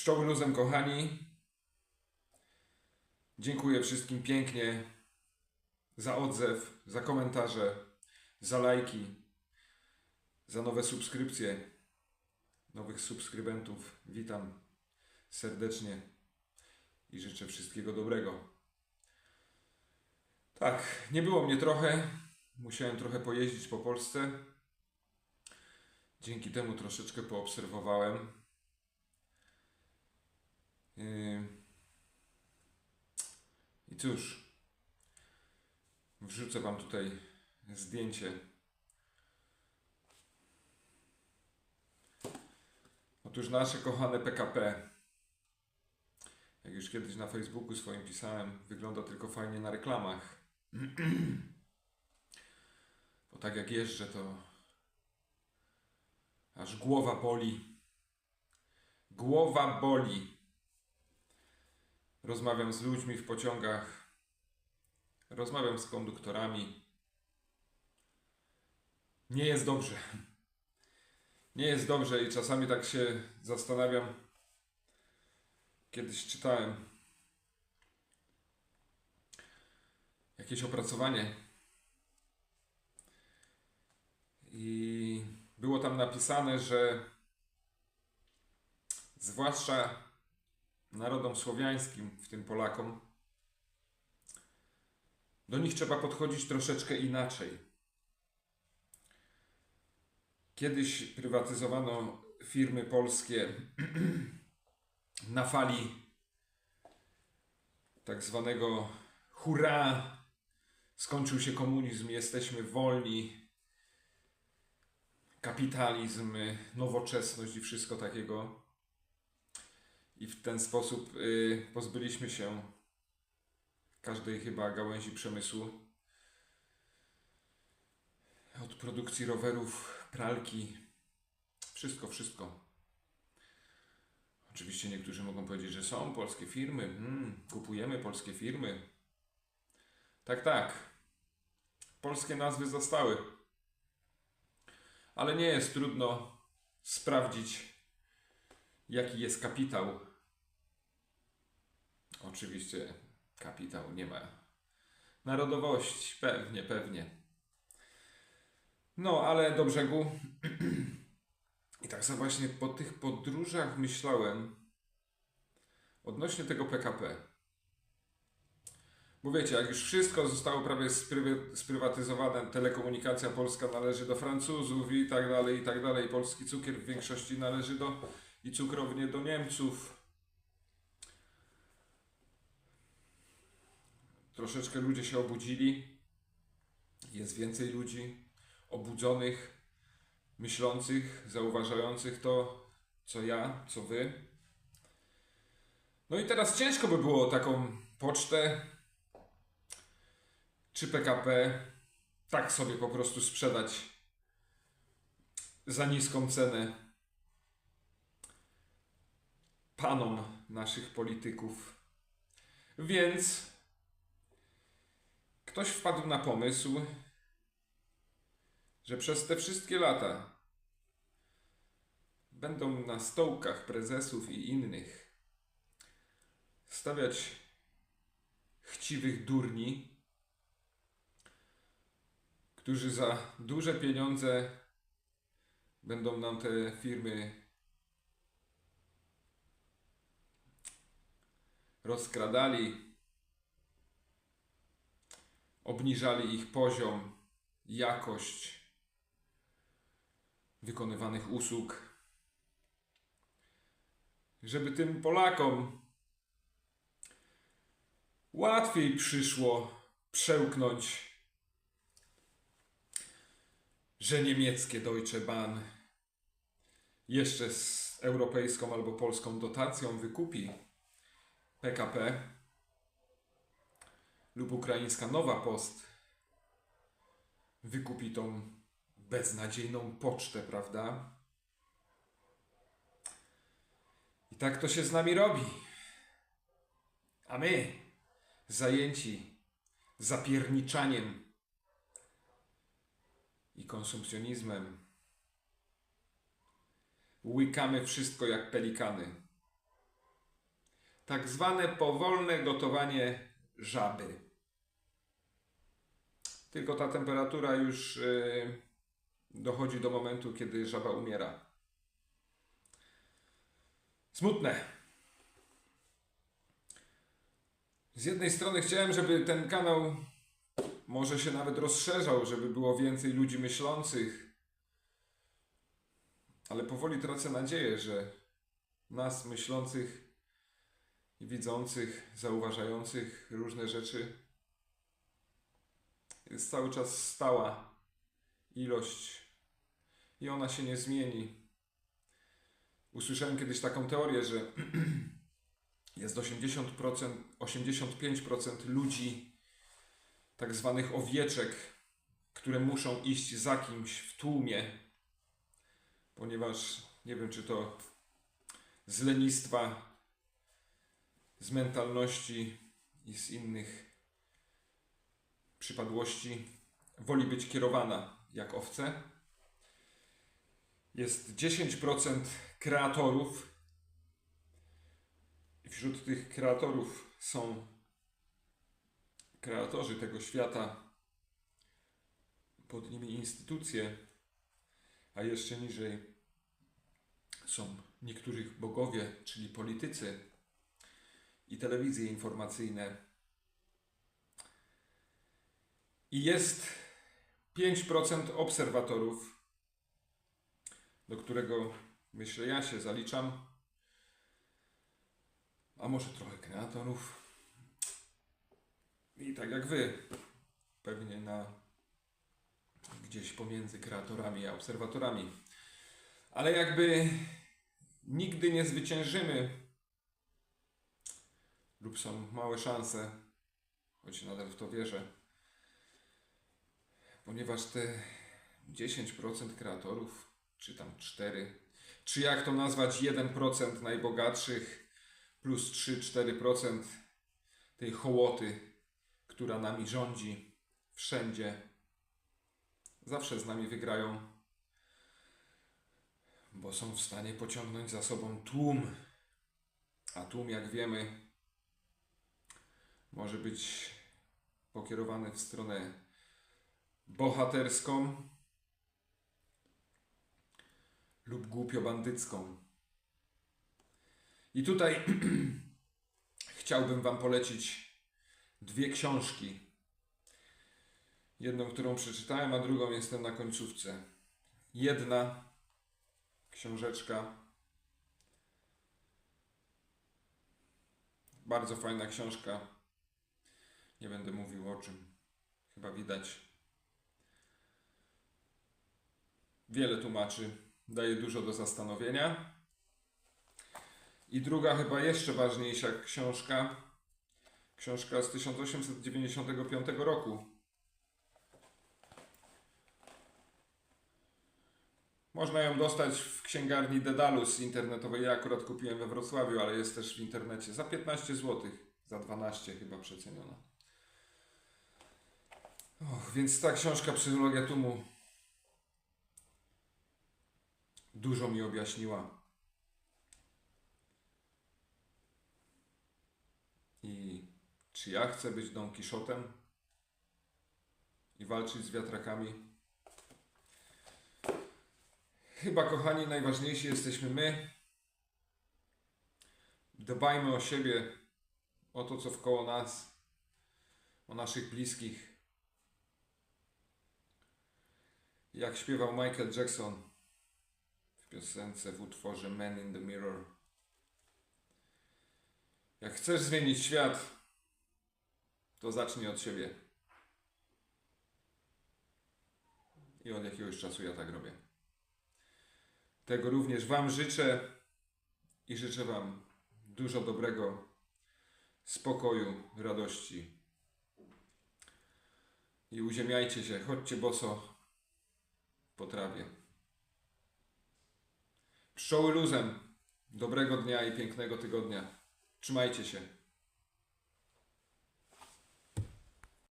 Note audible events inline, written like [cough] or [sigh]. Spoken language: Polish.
Pszczoły luzem, kochani. Dziękuję wszystkim pięknie za odzew, za komentarze, za lajki, za nowe subskrypcje, nowych subskrybentów. Witam serdecznie i życzę wszystkiego dobrego. Tak, nie było mnie trochę. Musiałem trochę pojeździć po Polsce. Dzięki temu troszeczkę poobserwowałem. Yy. I cóż, wrzucę Wam tutaj zdjęcie. Otóż nasze kochane PKP, jak już kiedyś na Facebooku swoim pisałem, wygląda tylko fajnie na reklamach. [clears throat] Bo tak jak jeżdżę, to aż głowa boli. Głowa boli. Rozmawiam z ludźmi w pociągach, rozmawiam z konduktorami. Nie jest dobrze. Nie jest dobrze i czasami tak się zastanawiam. Kiedyś czytałem jakieś opracowanie i było tam napisane, że zwłaszcza narodom słowiańskim, w tym Polakom, do nich trzeba podchodzić troszeczkę inaczej. Kiedyś prywatyzowano firmy polskie [clears throat] na fali tak zwanego hurra, skończył się komunizm, jesteśmy wolni, kapitalizm, nowoczesność i wszystko takiego. I w ten sposób y, pozbyliśmy się każdej chyba gałęzi przemysłu. Od produkcji rowerów, pralki, wszystko, wszystko. Oczywiście niektórzy mogą powiedzieć, że są polskie firmy, hmm, kupujemy polskie firmy. Tak, tak. Polskie nazwy zostały. Ale nie jest trudno sprawdzić, jaki jest kapitał. Oczywiście kapitał nie ma narodowości, pewnie, pewnie. No, ale do brzegu. [clears throat] I tak sobie właśnie po tych podróżach myślałem odnośnie tego PKP. Bo wiecie, jak już wszystko zostało prawie sprywatyzowane, telekomunikacja polska należy do Francuzów i tak dalej, i tak dalej. Polski cukier w większości należy do i cukrownie do Niemców. Troszeczkę ludzie się obudzili. Jest więcej ludzi obudzonych, myślących, zauważających to, co ja, co wy. No i teraz ciężko by było taką pocztę czy PKP tak sobie po prostu sprzedać za niską cenę panom naszych polityków. Więc ktoś wpadł na pomysł, że przez te wszystkie lata będą na stołkach prezesów i innych stawiać chciwych durni, którzy za duże pieniądze będą nam te firmy rozkradali, obniżali ich poziom, jakość wykonywanych usług, żeby tym Polakom łatwiej przyszło przełknąć, że niemieckie Deutsche Bahn jeszcze z europejską albo polską dotacją wykupi PKP lub ukraińska Nowa Post wykupi tą beznadziejną pocztę, prawda? I tak to się z nami robi. A my, zajęci zapierniczaniem i konsumpcjonizmem, łykamy wszystko jak pelikany. tak zwane powolne gotowanie żaby. Tylko ta temperatura już yy, dochodzi do momentu, kiedy żaba umiera. Smutne. Z jednej strony chciałem, żeby ten kanał może się nawet rozszerzał, żeby było więcej ludzi myślących, ale powoli tracę nadzieję, że nas myślących widzących, zauważających różne rzeczy jest cały czas stała ilość i ona się nie zmieni. Usłyszałem kiedyś taką teorię, że [clears throat] jest 80%, 85% ludzi, tak zwanych owieczek, które muszą iść za kimś w tłumie, ponieważ nie wiem, czy to z lenistwa, z mentalności i z innych przypadłości woli być kierowana jak owce. Jest 10% kreatorów. Wśród tych kreatorów są kreatorzy tego świata, pod nimi instytucje, a jeszcze niżej są niektórych bogowie, czyli politycy i telewizje informacyjne. I jest 5% obserwatorów, do którego myślę ja się zaliczam, a może trochę kreatorów. I tak jak wy, pewnie na gdzieś pomiędzy kreatorami a obserwatorami. Ale jakby nigdy nie zwyciężymy, lub są małe szanse, choć nadal w to wierzę, ponieważ te 10% kreatorów, czy tam 4, czy jak to nazwać 1% najbogatszych plus 3-4% tej hołoty, która nami rządzi wszędzie, zawsze z nami wygrają, bo są w stanie pociągnąć za sobą tłum, a tłum, jak wiemy, może być pokierowany w stronę bohaterską lub głupio bandycką. I tutaj [clears throat] chciałbym Wam polecić dwie książki. Jedną, którą przeczytałem, a drugą jestem na końcówce. Jedna książeczka. Bardzo fajna książka. Nie będę mówił o czym. Chyba widać. Wiele tłumaczy, daje dużo do zastanowienia. I druga, chyba jeszcze ważniejsza książka, książka z 1895 roku. Można ją dostać w księgarni Dedalus internetowej. Ja akurat kupiłem we Wrocławiu, ale jest też w internecie za 15 zł, za 12 chyba przeceniona. Och, więc ta książka Psychologia Tumu dużo mi objaśniła. I czy ja chcę być Don Kiszotem i walczyć z wiatrakami? Chyba, kochani, najważniejsi jesteśmy my. Dbajmy o siebie, o to, co wkoło nas, o naszych bliskich. Jak śpiewał Michael Jackson, piosence w utworze Man in the Mirror. Jak chcesz zmienić świat, to zacznij od siebie. I od jakiegoś czasu ja tak robię. Tego również Wam życzę i życzę Wam dużo dobrego, spokoju, radości. I uziemiajcie się, chodźcie boso po trawie. Pszczoły luzem. Dobrego dnia i pięknego tygodnia. Trzymajcie się.